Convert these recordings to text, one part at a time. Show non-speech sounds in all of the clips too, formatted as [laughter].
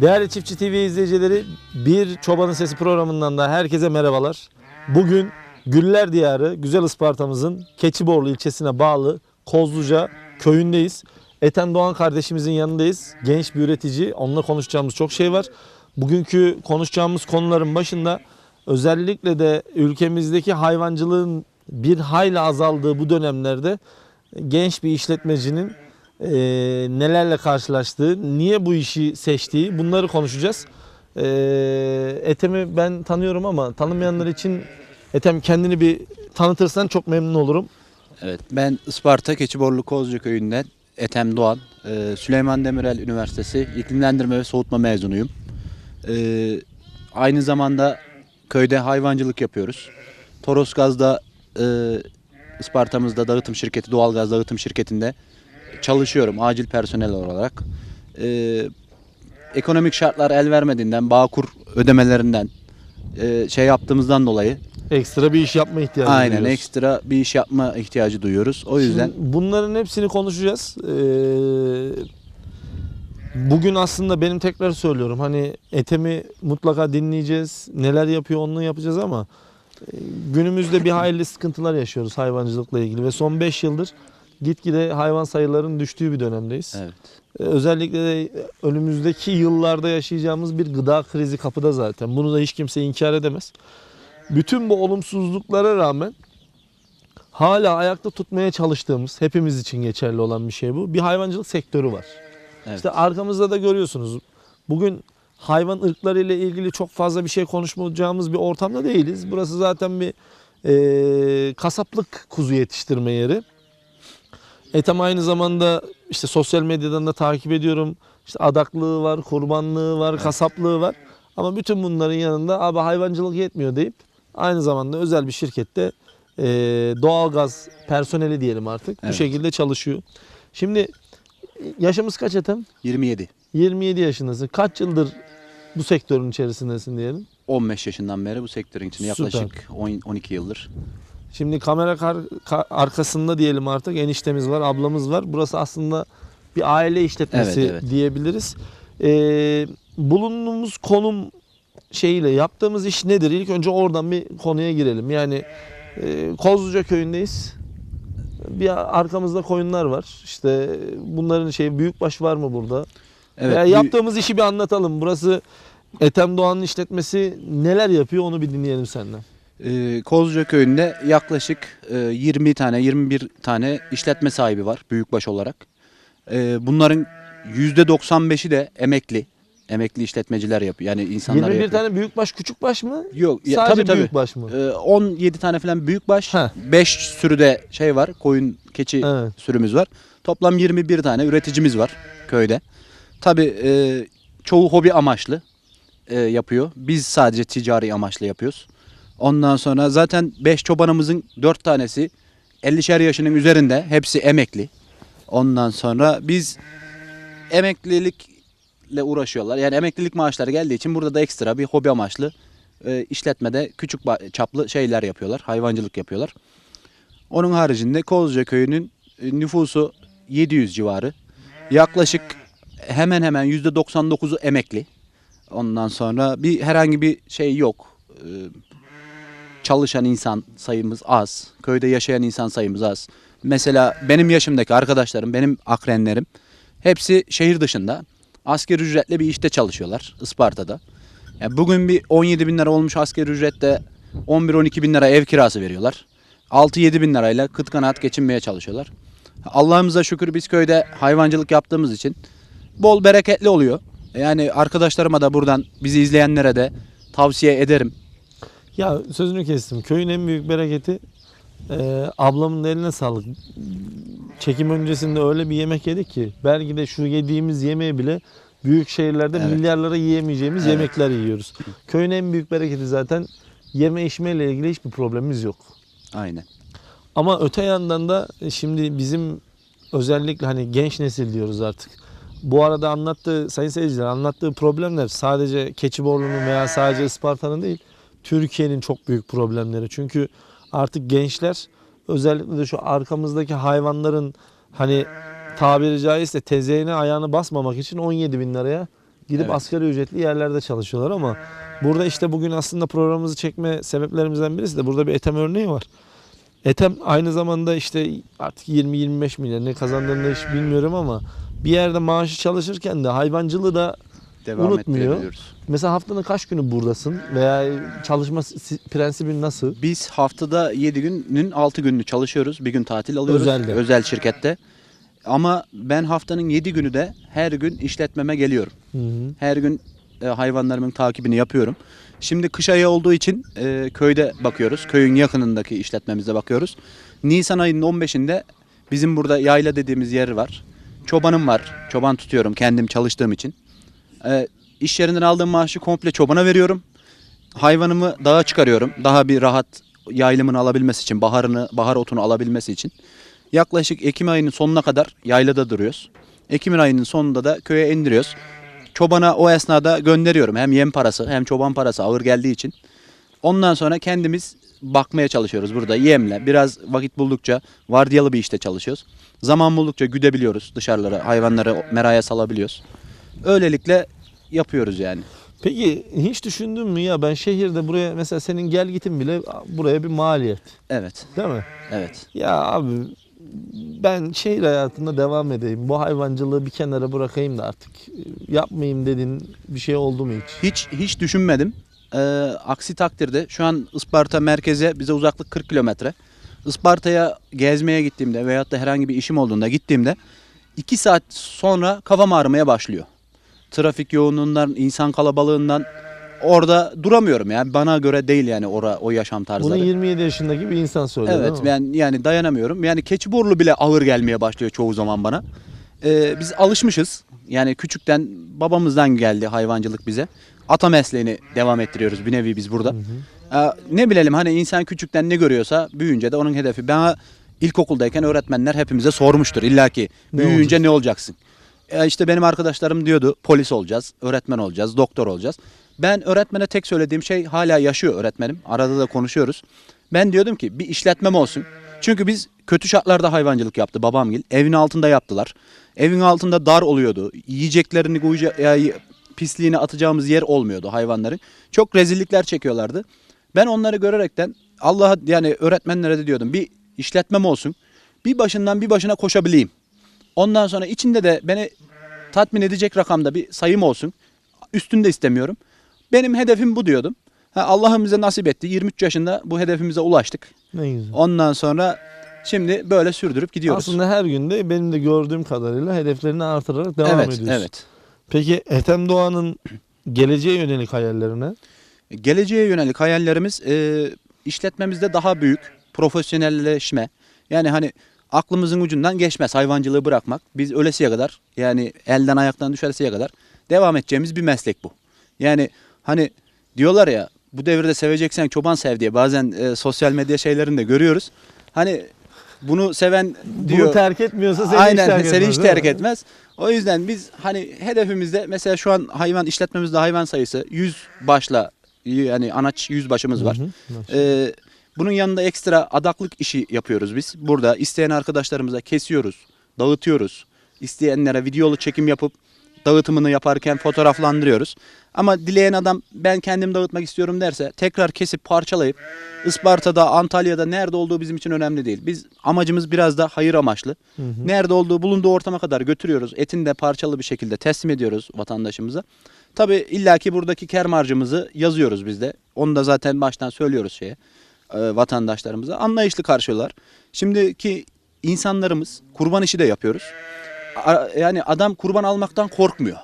Değerli Çiftçi TV izleyicileri, Bir Çobanın Sesi programından da herkese merhabalar. Bugün Güller Diyarı, Güzel Isparta'mızın Keçiborlu ilçesine bağlı Kozluca köyündeyiz. Eten Doğan kardeşimizin yanındayız. Genç bir üretici. Onunla konuşacağımız çok şey var. Bugünkü konuşacağımız konuların başında özellikle de ülkemizdeki hayvancılığın bir hayli azaldığı bu dönemlerde genç bir işletmecinin e, nelerle karşılaştığı, niye bu işi seçtiği bunları konuşacağız. E, Ethem'i ben tanıyorum ama tanımayanlar için Ethem kendini bir tanıtırsan çok memnun olurum. Evet, ben Isparta Keçiborlu Kozcu köyünden Ethem Doğan. Ee, Süleyman Demirel Üniversitesi iklimlendirme ve soğutma mezunuyum. Ee, aynı zamanda köyde hayvancılık yapıyoruz. Toros Gaz'da e, Isparta'mızda dağıtım şirketi, doğalgaz dağıtım şirketinde çalışıyorum acil personel olarak. Ee, ekonomik şartlar el vermediğinden, bağkur ödemelerinden e, şey yaptığımızdan dolayı Ekstra bir iş yapma ihtiyacı aynen duyuyoruz. ekstra bir iş yapma ihtiyacı duyuyoruz. O yüzden Şimdi bunların hepsini konuşacağız. Ee, bugün aslında benim tekrar söylüyorum hani Ethem'i mutlaka dinleyeceğiz. Neler yapıyor onu yapacağız ama e, günümüzde bir hayli sıkıntılar yaşıyoruz hayvancılıkla ilgili ve son 5 yıldır gitgide hayvan sayılarının düştüğü bir dönemdeyiz. evet. Ee, Özellikle de önümüzdeki yıllarda yaşayacağımız bir gıda krizi kapıda zaten. Bunu da hiç kimse inkar edemez. Bütün bu olumsuzluklara rağmen hala ayakta tutmaya çalıştığımız, hepimiz için geçerli olan bir şey bu. Bir hayvancılık sektörü var. Evet. İşte arkamızda da görüyorsunuz. Bugün hayvan ırkları ile ilgili çok fazla bir şey konuşmayacağımız bir ortamda değiliz. Burası zaten bir e, kasaplık kuzu yetiştirme yeri. Etem aynı zamanda işte sosyal medyadan da takip ediyorum. İşte adaklığı var, kurbanlığı var, kasaplığı var. Ama bütün bunların yanında abi hayvancılık yetmiyor deyip aynı zamanda özel bir şirkette e, doğalgaz personeli diyelim artık bu Evet. şekilde çalışıyor. Şimdi yaşımız kaç Ethem? 27. 27 yaşındasın. Kaç yıldır bu sektörün içerisindesin diyelim. 15 yaşından beri bu sektörün içinde Süper. yaklaşık 10 12 yıldır. Şimdi kamera kar- ka- arkasında diyelim artık eniştemiz var, ablamız var. Burası aslında bir aile işletmesi Evet, evet. diyebiliriz. Ee, bulunduğumuz konum şeyiyle yaptığımız iş nedir? İlk önce oradan bir konuya girelim. Yani e, Kozluca köyündeyiz. Bir arkamızda koyunlar var. İşte bunların şey büyükbaş var mı burada? Evet. Ya bir- yaptığımız işi bir anlatalım. Burası Ethem Doğan'ın işletmesi neler yapıyor onu bir dinleyelim senden. E, Kozluca köyünde yaklaşık e, 20 tane 21 tane işletme sahibi var büyükbaş olarak. E, bunların %95'i de emekli. Emekli işletmeciler yapıyor. Yani insanlar 21 yapıyor. tane büyükbaş küçükbaş mı? Yok ya, Sadece tabii tabii. büyükbaş mı? E, 17 tane falan büyükbaş, Heh. 5 sürüde şey var. Koyun, keçi Evet. sürümüz var. Toplam 21 tane üreticimiz var köyde. Tabii e, çoğu hobi amaçlı e, yapıyor. Biz sadece ticari amaçlı yapıyoruz. Ondan sonra zaten 5 çobanımızın 4 tanesi 50'şer yaşının üzerinde. Hepsi emekli. Ondan sonra biz emeklilikle uğraşıyorlar. Yani emeklilik maaşları geldiği için burada da ekstra bir hobi amaçlı e, işletmede küçük çaplı şeyler yapıyorlar. Hayvancılık yapıyorlar. Onun haricinde Kozluca köyünün e, nüfusu 700 civarı. Yaklaşık hemen hemen %99'u emekli. Ondan sonra bir herhangi bir şey yok. Ee, Çalışan insan sayımız az. Köyde yaşayan insan sayımız az. Mesela benim yaşımdaki arkadaşlarım, benim akrenlerim hepsi şehir dışında. Asgari ücretle bir işte çalışıyorlar Isparta'da. Yani bugün bir 17 bin lira olmuş asgari ücrette 11-12 bin lira ev kirası veriyorlar. 6-7 bin lirayla kıt kanaat geçinmeye çalışıyorlar. Allah'ımıza şükür biz köyde hayvancılık yaptığımız için bol bereketli oluyor. Yani arkadaşlarıma da buradan bizi izleyenlere de tavsiye ederim. Ya sözünü kestim. Köyün en büyük bereketi e, ablamın da eline sağlık. Çekim öncesinde öyle bir yemek yedik ki belki de şu yediğimiz yemeği bile büyük şehirlerde Evet. milyarlara yiyemeyeceğimiz Evet. yemekler yiyoruz. Köyün en büyük bereketi zaten yeme içmeyle ilgili hiçbir problemimiz yok. Aynen. Ama öte yandan da e, şimdi bizim özellikle hani genç nesil diyoruz artık. Bu arada anlattığı sayın seyirciler anlattığı problemler sadece Keçiborlu'nun veya sadece Isparta'nın değil. Türkiye'nin çok büyük problemleri. Çünkü artık gençler özellikle de şu arkamızdaki hayvanların hani tabiri caizse tezeğine ayağını basmamak için 17 bin liraya Gidip Evet. asgari ücretli yerlerde çalışıyorlar ama burada işte bugün aslında programımızı çekme sebeplerimizden birisi de burada bir Ethem örneği var. Ethem aynı zamanda işte artık 20-25 milyon ne kazandığını hiç bilmiyorum ama bir yerde maaşı çalışırken de hayvancılığı da Devam Unutmuyor. mesela haftanın kaç günü buradasın veya çalışma si- prensibin nasıl? Biz haftada 7 günün 6 gününü çalışıyoruz. Bir gün tatil alıyoruz. Özelde. Özel şirkette. Ama ben haftanın 7 günü de her gün işletmeme geliyorum. Hı hı. Her gün e, hayvanlarımın takibini yapıyorum. Şimdi kış ayı olduğu için e, köyde bakıyoruz. Köyün yakınındaki işletmemize bakıyoruz. Nisan ayının 15'inde bizim burada yayla dediğimiz yer var. Çobanım var. Çoban tutuyorum kendim çalıştığım için. E, iş yerinden aldığım maaşı komple çobana veriyorum. Hayvanımı dağa çıkarıyorum. Daha bir rahat yaylımını alabilmesi için, baharını, bahar otunu alabilmesi için. Yaklaşık Ekim ayının sonuna kadar yaylada duruyoruz. Ekim ayının sonunda da köye indiriyoruz. Çobana o esnada gönderiyorum. Hem yem parası hem çoban parası ağır geldiği için. Ondan sonra kendimiz bakmaya çalışıyoruz burada yemle. Biraz vakit buldukça vardiyalı bir işte çalışıyoruz. Zaman buldukça güdebiliyoruz dışarılara. Hayvanları meraya salabiliyoruz. Öylelikle yapıyoruz yani. Peki hiç düşündün mü ya ben şehirde buraya mesela senin gel gitin bile buraya bir maliyet Evet. değil mi? Evet. Ya abi ben şehir hayatında devam edeyim. Bu hayvancılığı bir kenara bırakayım da artık yapmayayım dedin bir şey oldu mu hiç? Hiç hiç düşünmedim. Ee, aksi takdirde şu an Isparta merkeze bize uzaklık 40 kilometre. Isparta'ya gezmeye gittiğimde veyahut da herhangi bir işim olduğunda gittiğimde 2 saat sonra kafam ağrımaya başlıyor. Trafik yoğunluğundan, insan kalabalığından orada duramıyorum yani bana göre değil yani ora, o yaşam Bunu tarzları. 27 yaşındaki bir insan söylüyor Evet ben yani dayanamıyorum. Yani keçiborlu bile ağır gelmeye başlıyor çoğu zaman bana. Ee, biz alışmışız. Yani küçükten babamızdan geldi hayvancılık bize. Ata mesleğini devam ettiriyoruz bir nevi biz burada. Ee, ne bilelim hani insan küçükten ne görüyorsa büyüyünce de onun hedefi. Ben ilkokuldayken öğretmenler hepimize sormuştur illaki Ne büyüyünce ne olacaksın? E işte benim arkadaşlarım diyordu polis olacağız, öğretmen olacağız, doktor olacağız. Ben öğretmene tek söylediğim şey hala yaşıyor öğretmenim. Arada da konuşuyoruz. Ben diyordum ki bir işletmem olsun. Çünkü biz kötü şartlarda hayvancılık yaptı babamgil. Evin altında yaptılar. Evin altında dar oluyordu. Yiyeceklerini ya, pisliğini atacağımız yer olmuyordu hayvanların. Çok rezillikler çekiyorlardı. Ben onları görerekten Allah'a yani öğretmenlere de diyordum bir işletmem olsun. Bir başından bir başına koşabileyim. Ondan sonra içinde de beni tatmin edecek rakamda bir sayım olsun. Üstünde istemiyorum. Benim hedefim bu diyordum. Ha, Allah'ım bize nasip etti. 23 yaşında bu hedefimize ulaştık. Ne güzel. Ondan sonra şimdi böyle sürdürüp gidiyoruz. Aslında her günde benim de gördüğüm kadarıyla hedeflerini artırarak devam evet, ediyorsun. evet. Peki Ethem Doğan'ın geleceğe yönelik hayallerine? Geleceğe yönelik hayallerimiz e, işletmemizde daha büyük profesyonelleşme. Yani hani aklımızın ucundan geçmez hayvancılığı bırakmak. Biz ölesiye kadar yani elden ayaktan düşersiye kadar devam edeceğimiz bir meslek bu. Yani hani diyorlar ya bu devirde seveceksen çoban sev diye bazen e, sosyal medya şeylerinde görüyoruz. Hani bunu seven diyor. Bunu terk etmiyorsa seni Aynen hiç terk seni etmez, hiç değil mi? terk etmez. O yüzden biz hani hedefimizde mesela şu an hayvan işletmemizde hayvan sayısı 100 başla yani anaç 100 başımız var. Hı hı. Ee, bunun yanında ekstra adaklık işi yapıyoruz biz. Burada isteyen arkadaşlarımıza kesiyoruz, dağıtıyoruz. İsteyenlere videolu çekim yapıp dağıtımını yaparken fotoğraflandırıyoruz. Ama dileyen adam ben kendim dağıtmak istiyorum derse tekrar kesip parçalayıp Isparta'da, Antalya'da nerede olduğu bizim için önemli değil. Biz amacımız biraz da hayır amaçlı. Nerede olduğu bulunduğu ortama kadar götürüyoruz. Etini de parçalı bir şekilde teslim ediyoruz vatandaşımıza. Tabi illaki buradaki kar marjımızı yazıyoruz biz de. Onu da zaten baştan söylüyoruz şeye vatandaşlarımıza. Anlayışlı karşılıyorlar. Şimdiki insanlarımız kurban işi de yapıyoruz. Yani adam kurban almaktan korkmuyor.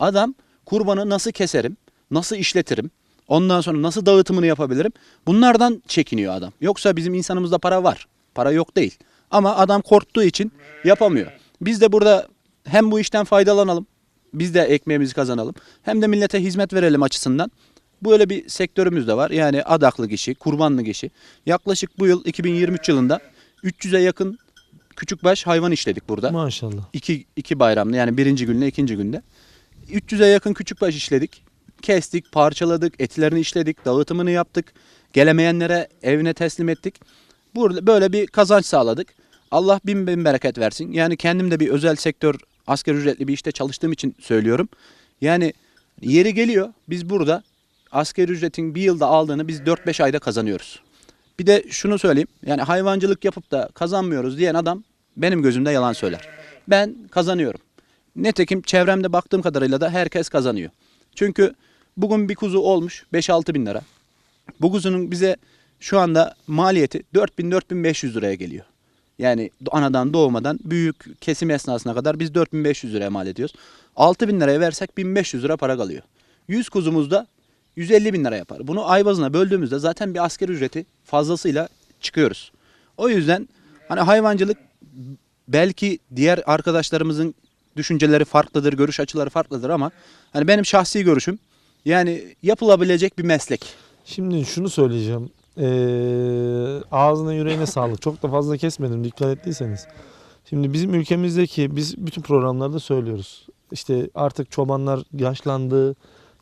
Adam kurbanı nasıl keserim, nasıl işletirim, ondan sonra nasıl dağıtımını yapabilirim bunlardan çekiniyor adam. Yoksa bizim insanımızda para var. Para yok değil. Ama adam korktuğu için yapamıyor. Biz de burada hem bu işten faydalanalım, biz de ekmeğimizi kazanalım. Hem de millete hizmet verelim açısından. Böyle bir sektörümüz de var. Yani adaklık işi, kurbanlık işi. Yaklaşık bu yıl 2023 yılında 300'e yakın küçükbaş hayvan işledik burada. Maşallah. İki, iki bayramda yani birinci günle ikinci günde. 300'e yakın küçükbaş işledik. Kestik, parçaladık, etlerini işledik, dağıtımını yaptık. Gelemeyenlere evine teslim ettik. Burada böyle bir kazanç sağladık. Allah bin bin bereket versin. Yani kendim de bir özel sektör asgari ücretli bir işte çalıştığım için söylüyorum. Yani yeri geliyor biz burada asgari ücretin bir yılda aldığını biz 4-5 ayda kazanıyoruz. Bir de şunu söyleyeyim. Yani hayvancılık yapıp da kazanmıyoruz diyen adam benim gözümde yalan söyler. Ben kazanıyorum. Netekim çevremde baktığım kadarıyla da herkes kazanıyor. Çünkü bugün bir kuzu olmuş 5-6 bin lira. Bu kuzunun bize şu anda maliyeti 4000-4500 liraya geliyor. Yani anadan doğmadan büyük kesim esnasına kadar biz 4500 liraya mal ediyoruz. 6000 liraya versek 1500 lira para kalıyor. 100 kuzumuzda 150 bin lira yapar. Bunu ay bazına böldüğümüzde zaten bir asker ücreti fazlasıyla çıkıyoruz. O yüzden hani hayvancılık belki diğer arkadaşlarımızın düşünceleri farklıdır, görüş açıları farklıdır ama hani benim şahsi görüşüm yani yapılabilecek bir meslek. Şimdi şunu söyleyeceğim. Ee, ağzına yüreğine [laughs] sağlık. Çok da fazla kesmedim dikkat ettiyseniz. Şimdi bizim ülkemizdeki biz bütün programlarda söylüyoruz. İşte artık çobanlar yaşlandı,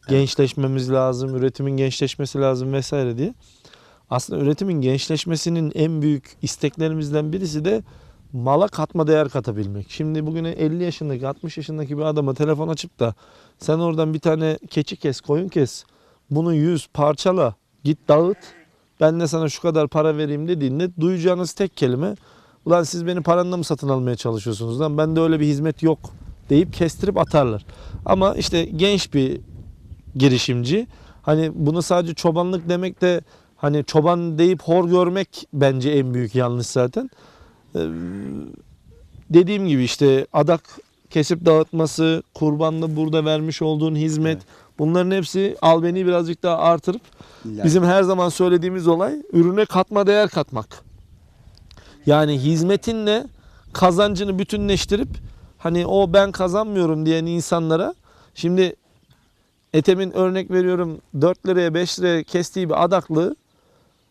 gençleşmemiz lazım, üretimin gençleşmesi lazım vesaire diye. Aslında üretimin gençleşmesinin en büyük isteklerimizden birisi de mala katma değer katabilmek. Şimdi bugün 50 yaşındaki 60 yaşındaki bir adama telefon açıp da sen oradan bir tane keçi kes, koyun kes. Bunu yüz parçala, git dağıt. Ben de sana şu kadar para vereyim dediğinde duyacağınız tek kelime ulan siz beni paranla mı satın almaya çalışıyorsunuz lan bende öyle bir hizmet yok deyip kestirip atarlar. Ama işte genç bir girişimci hani bunu sadece çobanlık demek de hani çoban deyip hor görmek bence en büyük yanlış zaten. Ee, dediğim gibi işte adak kesip dağıtması, kurbanla burada vermiş olduğun hizmet Evet. bunların hepsi albeni birazcık daha artırıp İlla- Bizim her zaman söylediğimiz olay ürüne katma değer katmak. Yani hizmetinle kazancını bütünleştirip hani o ben kazanmıyorum diyen insanlara şimdi Etem'in örnek veriyorum 4 liraya 5 liraya kestiği bir adaklı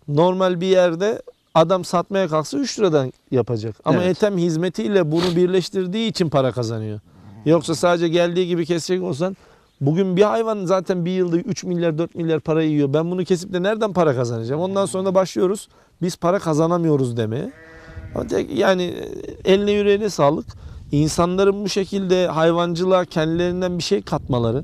normal bir yerde adam satmaya kalksa 3 liradan yapacak. Ama Evet. Etem hizmetiyle bunu birleştirdiği için para kazanıyor. Yoksa sadece geldiği gibi kesecek olsan Bugün bir hayvan zaten bir yılda 3 milyar 4 milyar para yiyor. Ben bunu kesip de nereden para kazanacağım? Ondan sonra da başlıyoruz. Biz para kazanamıyoruz demeye. Yani e, eline yüreğine sağlık. İnsanların bu şekilde hayvancılığa kendilerinden bir şey katmaları.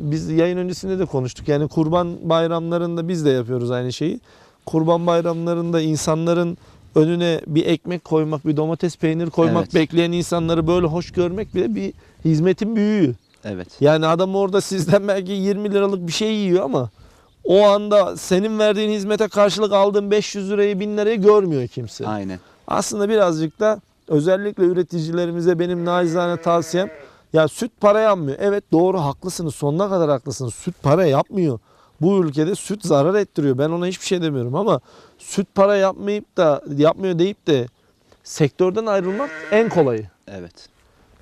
Biz yayın öncesinde de konuştuk. Yani kurban bayramlarında biz de yapıyoruz aynı şeyi. Kurban bayramlarında insanların önüne bir ekmek koymak, bir domates peynir koymak, Evet. bekleyen insanları böyle hoş görmek bile bir hizmetin büyüğü. Evet. Yani adam orada sizden belki 20 liralık bir şey yiyor ama o anda senin verdiğin hizmete karşılık aldığın 500 lirayı 1000 lirayı görmüyor kimse. Aynen. Aslında birazcık da özellikle üreticilerimize benim nacizane tavsiyem ya süt para yapmıyor. Evet doğru haklısınız sonuna kadar haklısınız. Süt para yapmıyor. Bu ülkede süt zarar ettiriyor. Ben ona hiçbir şey demiyorum ama süt para yapmayıp da yapmıyor deyip de sektörden ayrılmak en kolayı. Evet.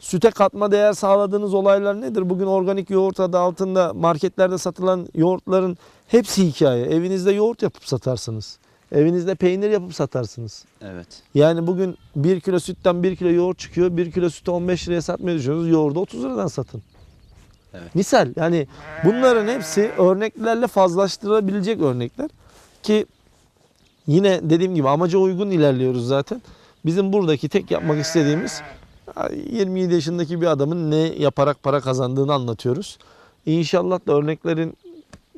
Süte katma değer sağladığınız olaylar nedir? Bugün organik yoğurt adı altında marketlerde satılan yoğurtların hepsi hikaye. Evinizde yoğurt yapıp satarsınız. Evinizde peynir yapıp satarsınız. Evet. Yani bugün 1 kilo sütten 1 kilo yoğurt çıkıyor. 1 kilo sütü 15 liraya satmayı düşünüyorsunuz. Yoğurdu 30 liradan satın. Evet. Misal yani bunların hepsi örneklerle fazlaştırabilecek örnekler. Ki yine dediğim gibi amaca uygun ilerliyoruz zaten. Bizim buradaki tek yapmak istediğimiz 27 yaşındaki bir adamın ne yaparak para kazandığını anlatıyoruz. İnşallah da örneklerin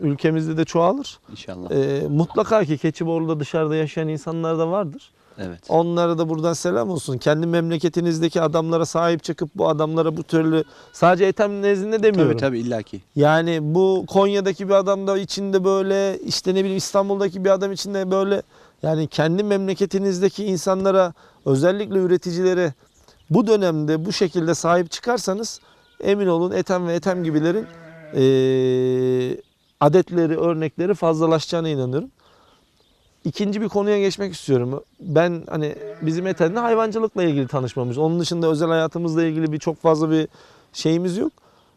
ülkemizde de çoğalır. İnşallah. Ee, mutlaka ki Keçiborlu'da dışarıda yaşayan insanlar da vardır. Evet. Onlara da buradan selam olsun. Kendi memleketinizdeki adamlara sahip çıkıp bu adamlara bu türlü sadece etem nezdinde demiyorum. Tabii tabii illaki. Yani bu Konya'daki bir adam da içinde böyle işte ne bileyim İstanbul'daki bir adam içinde böyle yani kendi memleketinizdeki insanlara özellikle üreticilere bu dönemde bu şekilde sahip çıkarsanız emin olun Etem ve Etem gibilerin eee, adetleri, örnekleri fazlalaşacağına inanıyorum. İkinci bir konuya geçmek istiyorum. Ben hani bizim Etem'de hayvancılıkla ilgili tanışmamız. Onun dışında özel hayatımızla ilgili bir çok fazla bir şeyimiz yok.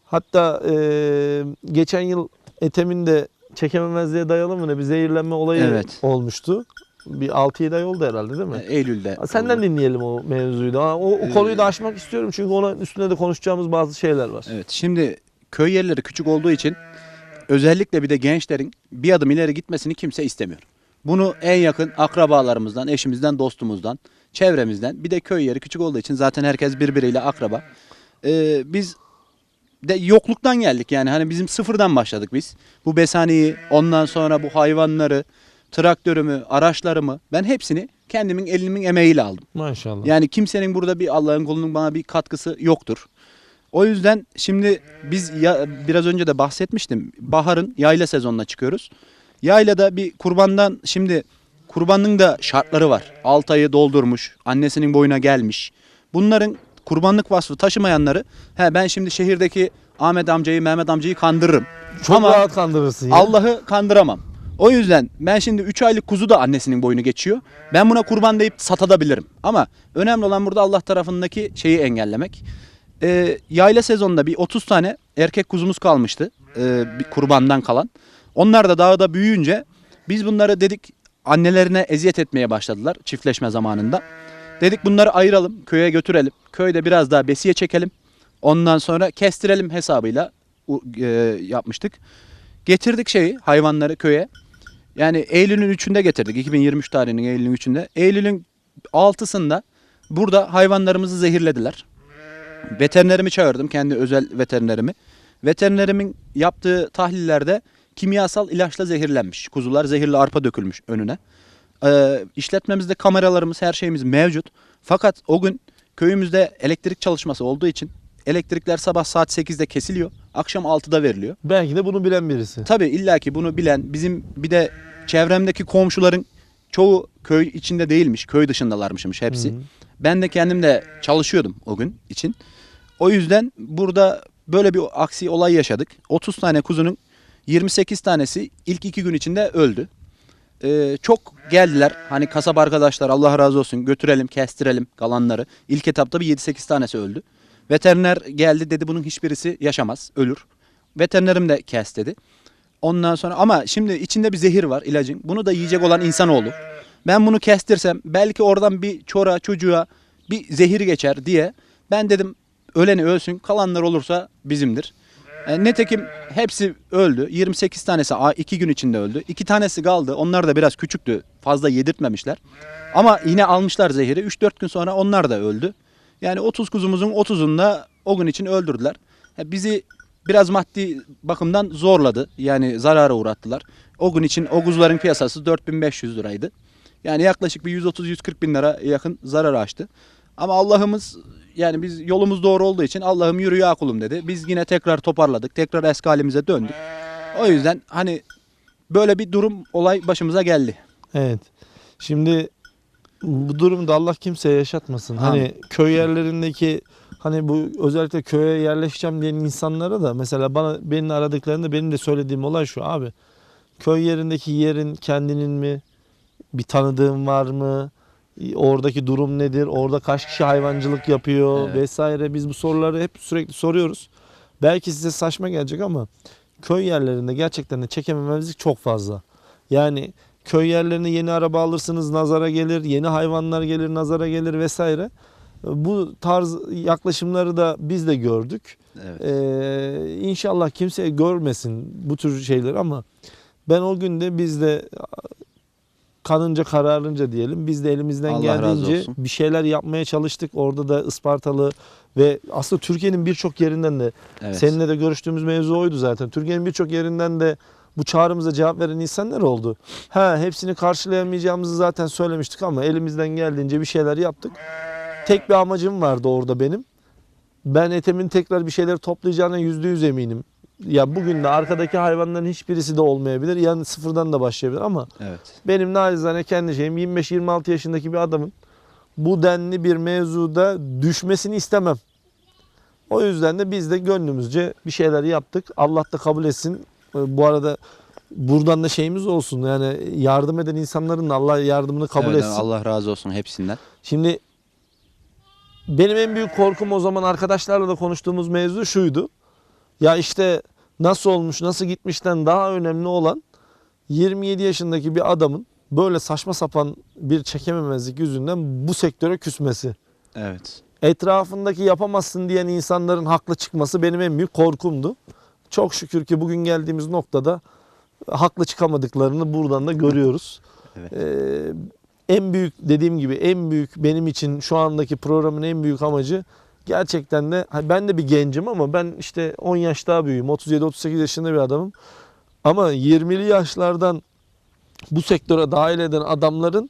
Hatta eee, geçen yıl Ethem'in de çekememezliğe dayalı mı ne bir zehirlenme olayı Evet. olmuştu. Bir 6-7 ay oldu herhalde değil mi? Eylül'de. Senden oldu. dinleyelim o mevzuyu da. Ha, O, o konuyu da açmak istiyorum çünkü onun üstünde de konuşacağımız bazı şeyler var. Evet. Şimdi köy yerleri küçük olduğu için özellikle bir de gençlerin bir adım ileri gitmesini kimse istemiyor. Bunu en yakın akrabalarımızdan, eşimizden, dostumuzdan, çevremizden bir de köy yeri küçük olduğu için zaten herkes birbiriyle akraba. Ee, biz de yokluktan geldik yani hani bizim sıfırdan başladık biz. Bu besaneyi ondan sonra bu hayvanları, traktörümü, araçlarımı ben hepsini kendimin elimin emeğiyle aldım. Maşallah. Yani kimsenin burada bir Allah'ın kolunun bana bir katkısı yoktur. O yüzden şimdi biz ya, biraz önce de bahsetmiştim. Baharın yayla sezonuna çıkıyoruz. Yaylada bir kurbandan şimdi kurbanın da şartları var. 6 ayı doldurmuş, annesinin boyuna gelmiş. Bunların kurbanlık vasfı taşımayanları he ben şimdi şehirdeki Ahmet amcayı, Mehmet amcayı kandırırım. Çok Ama rahat kandırırsın ya. Allah'ı kandıramam. O yüzden ben şimdi 3 aylık kuzu da annesinin boyunu geçiyor. Ben buna kurban deyip satabilirim. Ama önemli olan burada Allah tarafındaki şeyi engellemek. Ee, yayla sezonunda bir 30 tane erkek kuzumuz kalmıştı. ee, bir kurbandan kalan. Onlar da dağda büyüyünce biz bunları dedik annelerine eziyet etmeye başladılar çiftleşme zamanında. Dedik bunları ayıralım, köye götürelim. Köyde biraz daha besiye çekelim. Ondan sonra kestirelim hesabıyla e, yapmıştık. Getirdik şeyi hayvanları köye. Yani Eylül'ün 3'ünde getirdik. 2023 tarihinin Eylül'ün 3'ünde. Eylül'ün 6'sında burada hayvanlarımızı zehirlediler. Veterinerimi çağırdım. Kendi özel veterinerimi. Veterinerimin yaptığı tahlillerde kimyasal ilaçla zehirlenmiş. Kuzular zehirli arpa dökülmüş önüne. Ee, işletmemizde kameralarımız her şeyimiz mevcut. Fakat o gün köyümüzde elektrik çalışması olduğu için elektrikler sabah saat 8'de kesiliyor. Akşam 6'da veriliyor. Belki de bunu bilen birisi. Tabii illaki bunu bilen bizim bir de çevremdeki komşuların çoğu köy içinde değilmiş. Köy dışındalarmışmış hepsi. Hı. Ben de kendim de çalışıyordum o gün için. O yüzden burada böyle bir aksi olay yaşadık. 30 tane kuzunun 28 tanesi ilk iki gün içinde öldü. Ee, çok geldiler. Hani kasap arkadaşlar Allah razı olsun götürelim kestirelim kalanları. İlk etapta bir 7-8 tanesi öldü. Veteriner geldi dedi bunun hiçbirisi yaşamaz ölür. Veterinerim de kes dedi. Ondan sonra ama şimdi içinde bir zehir var ilacın. Bunu da yiyecek olan insanoğlu. Ben bunu kestirsem belki oradan bir çora çocuğa bir zehir geçer diye ben dedim öleni ölsün kalanlar olursa bizimdir. E, netekim hepsi öldü. 28 tanesi 2 gün içinde öldü. 2 tanesi kaldı. Onlar da biraz küçüktü. Fazla yedirtmemişler. Ama yine almışlar zehiri. 3-4 gün sonra onlar da öldü. Yani 30 kuzumuzun 30'unu da o gün için öldürdüler. E, bizi biraz maddi bakımdan zorladı. Yani zarara uğrattılar. O gün için o kuzuların piyasası 4500 liraydı. Yani yaklaşık bir 130-140 bin lira yakın zarar açtı. Ama Allah'ımız yani biz yolumuz doğru olduğu için Allah'ım yürü ya kulum dedi. Biz yine tekrar toparladık. Tekrar eski halimize döndük. O yüzden hani böyle bir durum olay başımıza geldi. Evet. Şimdi bu durumda Allah kimseye yaşatmasın. Hani köy yerlerindeki hani bu özellikle köye yerleşeceğim diyen insanlara da mesela bana beni aradıklarında benim de söylediğim olay şu abi. Köy yerindeki yerin kendinin mi? Bir tanıdığın var mı? Oradaki durum nedir? Orada kaç kişi hayvancılık yapıyor Evet. vesaire. Biz bu soruları hep sürekli soruyoruz. Belki size saçma gelecek ama köy yerlerinde gerçekten de çekememezlik çok fazla. Yani köy yerlerine yeni araba alırsınız nazara gelir, yeni hayvanlar gelir nazara gelir vesaire. Bu tarz yaklaşımları da biz de gördük. Evet. Ee, inşallah kimse görmesin bu tür şeyleri ama ben o günde biz de kanınca kararınca diyelim biz de elimizden Allah geldiğince bir şeyler yapmaya çalıştık. Orada da Ispartalı ve aslında Türkiye'nin birçok yerinden de Evet. Seninle de görüştüğümüz mevzu oydu zaten. Türkiye'nin birçok yerinden de bu çağrımıza cevap veren insanlar oldu. Ha hepsini karşılayamayacağımızı zaten söylemiştik ama elimizden geldiğince bir şeyler yaptık. Tek bir amacım vardı orada benim. Ben Ethem'in tekrar bir şeyler toplayacağına yüzde yüz eminim. Ya bugün de arkadaki hayvanların hiçbirisi de olmayabilir. Yani sıfırdan da başlayabilir ama Evet. benim narizane kendi şeyim 25-26 yaşındaki bir adamın bu denli bir mevzuda düşmesini istemem. O yüzden de biz de gönlümüzce bir şeyler yaptık. Allah da kabul etsin. Ee, Bu arada buradan da şeyimiz olsun. Yani yardım eden insanların da Allah yardımını kabul Evet, etsin. Allah razı olsun hepsinden. Şimdi benim en büyük korkum o zaman arkadaşlarla da konuştuğumuz mevzu şuydu. Ya işte nasıl olmuş, nasıl gitmişten daha önemli olan 27 yaşındaki bir adamın böyle saçma sapan bir çekememezlik yüzünden bu sektöre küsmesi. Evet. Etrafındaki yapamazsın diyen insanların haklı çıkması benim en büyük korkumdu. Çok şükür ki bugün geldiğimiz noktada haklı çıkamadıklarını buradan da görüyoruz. Evet. Ee, en büyük dediğim gibi en büyük benim için şu andaki programın en büyük amacı gerçekten de ben de bir gencim ama ben işte 10 yaş daha büyüğüm. 37-38 yaşında bir adamım. Ama 20'li yaşlardan bu sektöre dahil eden adamların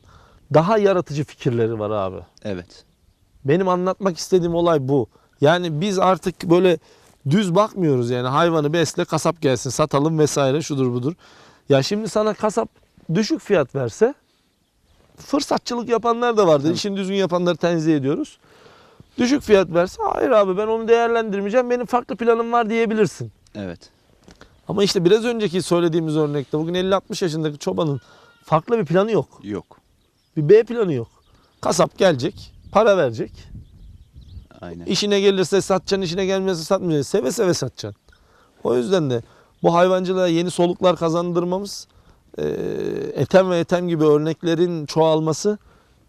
daha yaratıcı fikirleri var abi. Evet. Benim anlatmak istediğim olay bu. Yani biz artık böyle düz bakmıyoruz yani hayvanı besle kasap gelsin satalım vesaire şudur budur. Ya şimdi sana kasap düşük fiyat verse fırsatçılık yapanlar da vardır. İşini düzgün yapanları tenzih ediyoruz. Düşük fiyat verse hayır abi ben onu değerlendirmeyeceğim benim farklı planım var diyebilirsin. Evet. Ama işte biraz önceki söylediğimiz örnekte bugün 50-60 yaşındaki çobanın farklı bir planı yok. Yok. Bir B planı yok. Kasap gelecek, para verecek. Aynen. İşine gelirse satacaksın, işine gelmezse satmayacaksın. Seve seve satacaksın. O yüzden de bu hayvancılığa yeni soluklar kazandırmamız, eee, etem ve etem gibi örneklerin çoğalması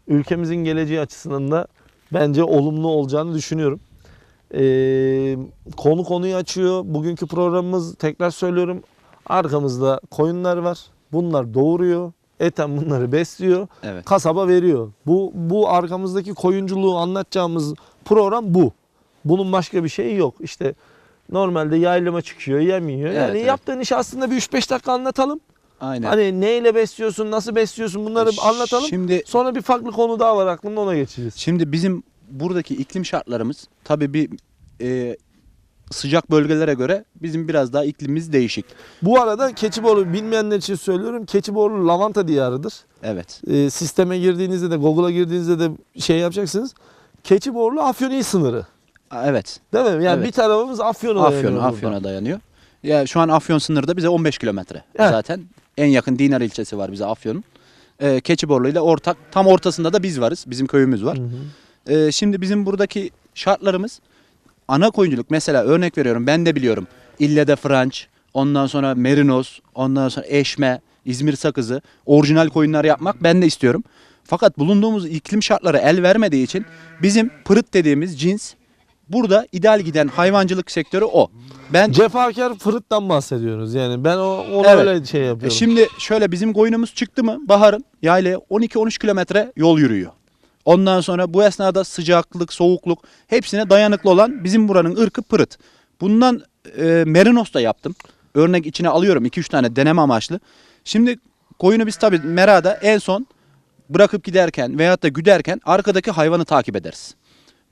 ülkemizin geleceği açısından da bence olumlu olacağını düşünüyorum. Eee, konu konuyu açıyor. Bugünkü programımız tekrar söylüyorum. Arkamızda koyunlar var. Bunlar doğuruyor. Etem bunları besliyor Evet. kasaba veriyor. Bu bu arkamızdaki koyunculuğu anlatacağımız program bu. Bunun başka bir şeyi yok. İşte normalde yaylıma çıkıyor, yemiyor. Evet, yani evet. yaptığın işi aslında bir 3-5 dakika anlatalım. Aynen. Hani neyle besliyorsun, nasıl besliyorsun bunları Ş- anlatalım. Şimdi Sonra bir farklı konu daha var aklımda ona geçeceğiz. Şimdi bizim buradaki iklim şartlarımız tabii bir e, sıcak bölgelere göre bizim biraz daha iklimimiz değişik. Bu arada Keçiborlu bilmeyenler için söylüyorum. Keçiborlu lavanta diyarıdır. Evet. Ee, sisteme girdiğinizde de Google'a girdiğinizde de şey yapacaksınız. Keçiborlu Afyon'i sınırı. Evet. Değil mi? Yani Evet. bir tarafımız Afyon'a Afyon, dayanıyor burada. Afyon'a dayanıyor. Ya şu an Afyon sınırda bize 15 kilometre Evet. zaten. En yakın Dinar ilçesi var bize Afyon'un. Ee, Keçiborlu ile ortak tam ortasında da biz varız. Bizim köyümüz var. Hı hı. Ee, şimdi bizim buradaki şartlarımız ana koyunculuk mesela örnek veriyorum ben de biliyorum. İllede Franç, ondan sonra Merinos, ondan sonra Eşme, İzmir sakızı, orijinal koyunlar yapmak ben de istiyorum. Fakat bulunduğumuz iklim şartları el vermediği için bizim pırıt dediğimiz cins burada ideal giden hayvancılık sektörü o. Ben Cefakar fırıttan bahsediyoruz. Yani ben o ona Evet. öyle şey E yapıyorum. şimdi şöyle bizim koyunumuz çıktı mı baharın yaylaya 12-13 kilometre yol yürüyor. Ondan sonra bu esnada sıcaklık, soğukluk hepsine dayanıklı olan bizim buranın ırkı pırıt. Bundan e, merinos da yaptım. Örnek içine alıyorum 2-3 tane deneme amaçlı. Şimdi koyunu biz tabii merada en son bırakıp giderken veyahut da güderken arkadaki hayvanı takip ederiz.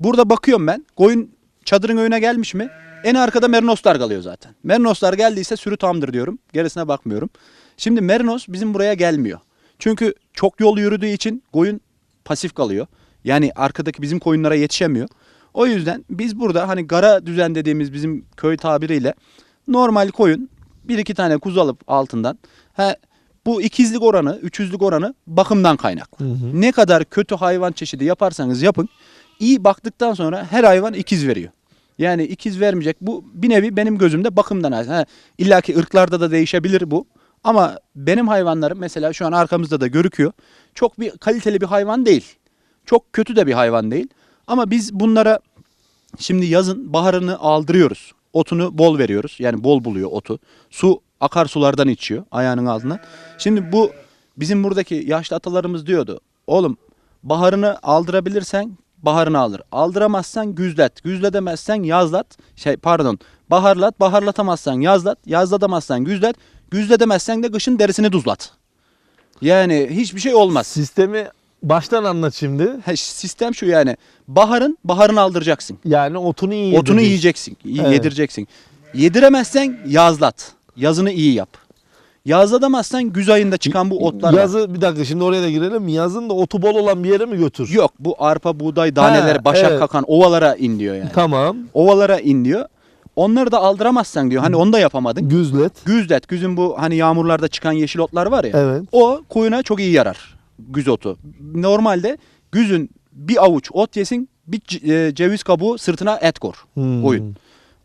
Burada bakıyorum ben koyun çadırın önüne gelmiş mi? En arkada merinoslar kalıyor zaten. Merinoslar geldiyse sürü tamdır diyorum. Gerisine bakmıyorum. Şimdi merinos bizim buraya gelmiyor. Çünkü çok yol yürüdüğü için koyun pasif kalıyor. Yani arkadaki bizim koyunlara yetişemiyor. O yüzden biz burada hani gara düzen dediğimiz bizim köy tabiriyle normal koyun bir iki tane kuzu alıp altından ha, bu ikizlik oranı, üçüzlük oranı bakımdan kaynaklı. Hı hı. Ne kadar kötü hayvan çeşidi yaparsanız yapın iyi baktıktan sonra her hayvan ikiz veriyor. Yani ikiz vermeyecek. Bu bir nevi benim gözümde bakımdan. Ha, İlla ki ırklarda da değişebilir bu. Ama benim hayvanlarım mesela şu an arkamızda da görüküyor. Çok bir kaliteli bir hayvan değil. Çok kötü de bir hayvan değil. Ama biz bunlara şimdi yazın baharını aldırıyoruz. Otunu bol veriyoruz. Yani bol buluyor otu. Su akarsulardan içiyor ayağının altından. Şimdi bu bizim buradaki yaşlı atalarımız diyordu. Oğlum baharını aldırabilirsen baharını alır. Aldıramazsan güzlet. Güzledemezsen yazlat. Şey pardon. Baharlat. Baharlatamazsan yazlat. Yazlatamazsan güzlet. Güzledemezsen de kışın derisini tuzlat. Yani hiçbir şey olmaz. Sistemi baştan anlat şimdi. Ha, Sistem şu yani. Baharın baharını aldıracaksın. Yani otunu iyi Otunu yiyeceksin. iyi Evet. Yedireceksin. Yediremezsen yazlat. Yazını iyi yap. Yazlatamazsan güz ayında çıkan bu otlar. Yazı bir dakika şimdi oraya da girelim. Yazın da otu bol olan bir yere mi götür? Yok bu arpa, buğday, daneleri, Ha, başak evet. kakan ovalara in diyor yani. Tamam. Ovalara in diyor. Onları da aldıramazsan diyor. Hani onu da yapamadın. Güzlet. Güzlet, güzün bu hani yağmurlarda çıkan yeşil otlar var ya. Evet. O koyuna çok iyi yarar. Güz otu. Normalde güzün bir avuç ot yesin, bir e, ceviz kabuğu sırtına et kor. Hmm. Koyun.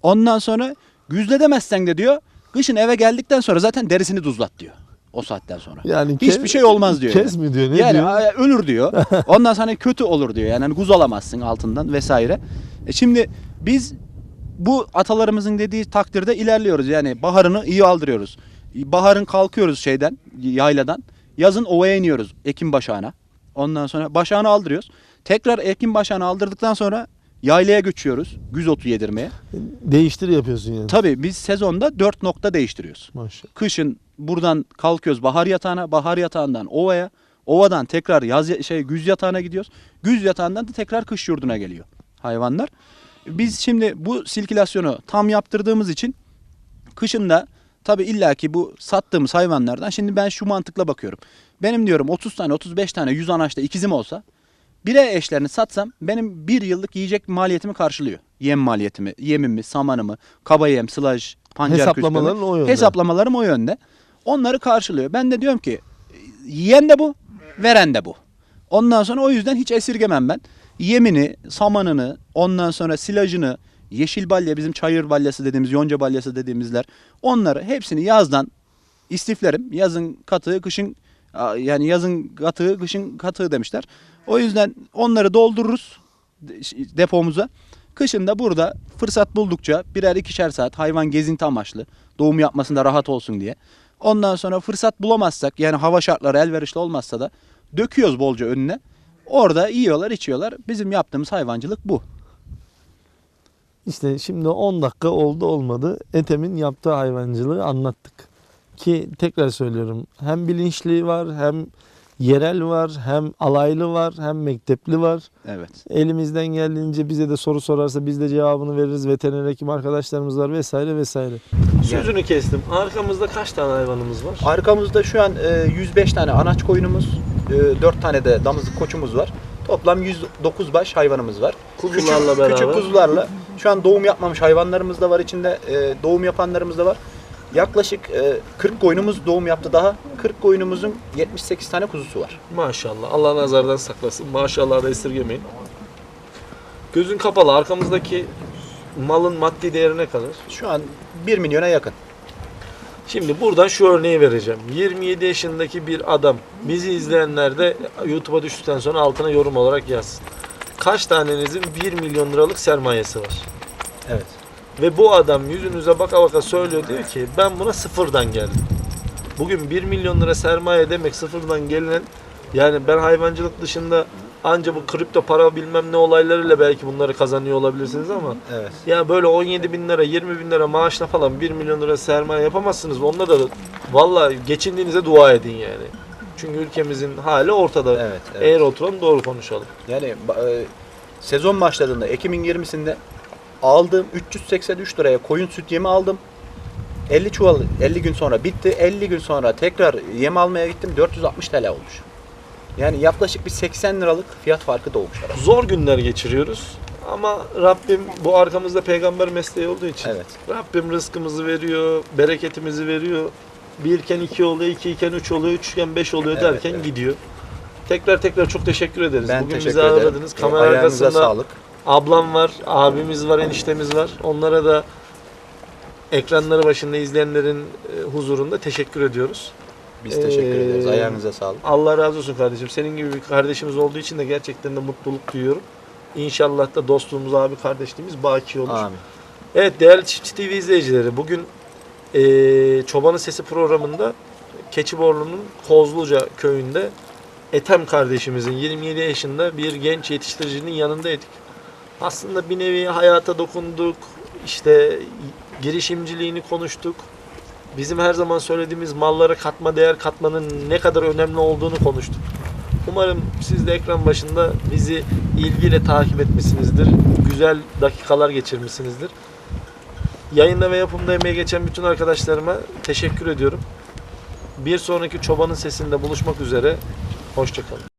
Ondan sonra güzledemezsen de diyor, kışın eve geldikten sonra zaten derisini tuzlat diyor. O saatten sonra. Yani Hiçbir ke- şey olmaz diyor. Kes yani. mi diyor? Ne yani diyor? a- ölür diyor. [laughs] Ondan sonra kötü olur diyor. Yani hani kuz alamazsın altından vesaire. E şimdi biz bu atalarımızın dediği takdirde ilerliyoruz. Yani baharını iyi aldırıyoruz. Baharın kalkıyoruz şeyden, yayladan. Yazın ovaya iniyoruz ekim başağına. Ondan sonra başağını aldırıyoruz. Tekrar ekim başağını aldırdıktan sonra Yaylaya göçüyoruz. Güz otu yedirmeye. Değiştir yapıyorsun yani. Tabii biz sezonda 4 nokta değiştiriyoruz. Maşallah. Kışın buradan kalkıyoruz bahar yatağına, bahar yatağından ovaya, ovadan tekrar yaz ya- şey güz yatağına gidiyoruz. Güz yatağından da tekrar kış yurduna geliyor hayvanlar. Biz şimdi bu silkilasyonu tam yaptırdığımız için kışın da tabii illaki bu sattığımız hayvanlardan şimdi ben şu mantıkla bakıyorum. Benim diyorum 30 tane 35 tane 100 anaçta ikizim olsa bire eşlerini satsam benim bir yıllık yiyecek maliyetimi karşılıyor. Yem maliyetimi, yemimi, samanımı, kaba yem, sılaj, pancar Hesaplamaların o yönde. Hesaplamalarım o yönde. Onları karşılıyor. Ben de diyorum ki yiyen de bu, veren de bu. Ondan sonra o yüzden hiç esirgemem ben. Yemini, samanını, ondan sonra silajını, yeşil balya bizim çayır balyası dediğimiz, yonca balyası dediğimizler. Onları hepsini yazdan istiflerim. Yazın katığı, kışın yani yazın katığı, kışın katığı demişler. O yüzden onları doldururuz de- depomuza. Kışın da burada fırsat buldukça birer ikişer saat hayvan gezinti amaçlı doğum yapmasında rahat olsun diye. Ondan sonra fırsat bulamazsak yani hava şartları elverişli olmazsa da döküyoruz bolca önüne. Orada yiyorlar içiyorlar. Bizim yaptığımız hayvancılık bu. İşte şimdi 10 dakika oldu olmadı. Etem'in yaptığı hayvancılığı anlattık. Ki tekrar söylüyorum hem bilinçli var hem yerel var hem alaylı var hem mektepli var. Evet. Elimizden geldiğince bize de soru sorarsa biz de cevabını veririz. Veteriner hekim arkadaşlarımız var vesaire vesaire. Sözünü kestim. Arkamızda kaç tane hayvanımız var? Arkamızda şu an e, 105 tane anaç koyunumuz, e, 4 tane de damızlık koçumuz var. Toplam 109 baş hayvanımız var. Kuzularla küçük, beraber. Küçük kuzularla. Şu an doğum yapmamış hayvanlarımız da var içinde. e, doğum yapanlarımız da var. Yaklaşık e, 40 koyunumuz doğum yaptı daha. 40 koyunumuzun 78 tane kuzusu var. Maşallah. Allah nazardan saklasın. Maşallah da esirgemeyin. Gözün kapalı. Arkamızdaki malın maddi değeri ne kadar? Şu an 1 milyona yakın. Şimdi buradan şu örneği vereceğim. 27 yaşındaki bir adam bizi izleyenler de YouTube'a düştükten sonra altına yorum olarak yazsın. Kaç tanenizin 1 milyon liralık sermayesi var? Evet. Ve bu adam yüzünüze baka baka söylüyor diyor ki ben buna sıfırdan geldim. Bugün 1 milyon lira sermaye demek sıfırdan gelinen yani ben hayvancılık dışında anca bu kripto para bilmem ne olaylarıyla belki bunları kazanıyor olabilirsiniz ama Evet. ya böyle 17 bin lira 20 bin lira maaşla falan 1 milyon lira sermaye yapamazsınız. Onunla da valla geçindiğinize dua edin yani. Çünkü ülkemizin hali ortada. Evet, evet. Eğer oturalım doğru konuşalım. Yani e, sezon başladığında Ekim'in 20'sinde aldığım 383 liraya koyun süt yemi aldım. 50 çuval 50 gün sonra bitti. 50 gün sonra tekrar yem almaya gittim. 460 TL olmuş. Yani yaklaşık bir 80 liralık fiyat farkı doğmuş arada. Zor günler geçiriyoruz. Ama Rabbim bu arkamızda peygamber mesleği olduğu için Evet. Rabbim rızkımızı veriyor, bereketimizi veriyor. Birken iki oluyor, iki iken üç oluyor, üçken beş oluyor Evet, derken evet. gidiyor. Tekrar tekrar çok teşekkür ederiz. Ben Bugün teşekkür bizi ağırladınız. Kamera arkasında sağlık. Ablam var, abimiz var, eniştemiz var. Onlara da ekranları başında izleyenlerin e, huzurunda teşekkür ediyoruz. Biz teşekkür Ee, ederiz. Ayağınıza sağlık. Allah razı olsun kardeşim. Senin gibi bir kardeşimiz olduğu için de gerçekten de mutluluk duyuyorum. İnşallah da dostluğumuz, abi kardeşliğimiz baki olur. Amin. Evet değerli Çiftçi TV izleyicileri bugün eee Çobanın Sesi programında Keçiborlu'nun Kozluca köyünde Ethem kardeşimizin 27 yaşında bir genç yetiştiricinin yanındaydık. Aslında bir nevi hayata dokunduk, işte girişimciliğini konuştuk. Bizim her zaman söylediğimiz mallara katma değer katmanın ne kadar önemli olduğunu konuştuk. Umarım siz de ekran başında bizi ilgiyle takip etmişsinizdir. Güzel dakikalar geçirmişsinizdir. Yayında ve yapımda emeği geçen bütün arkadaşlarıma teşekkür ediyorum. Bir sonraki çobanın sesinde buluşmak üzere. Hoşçakalın.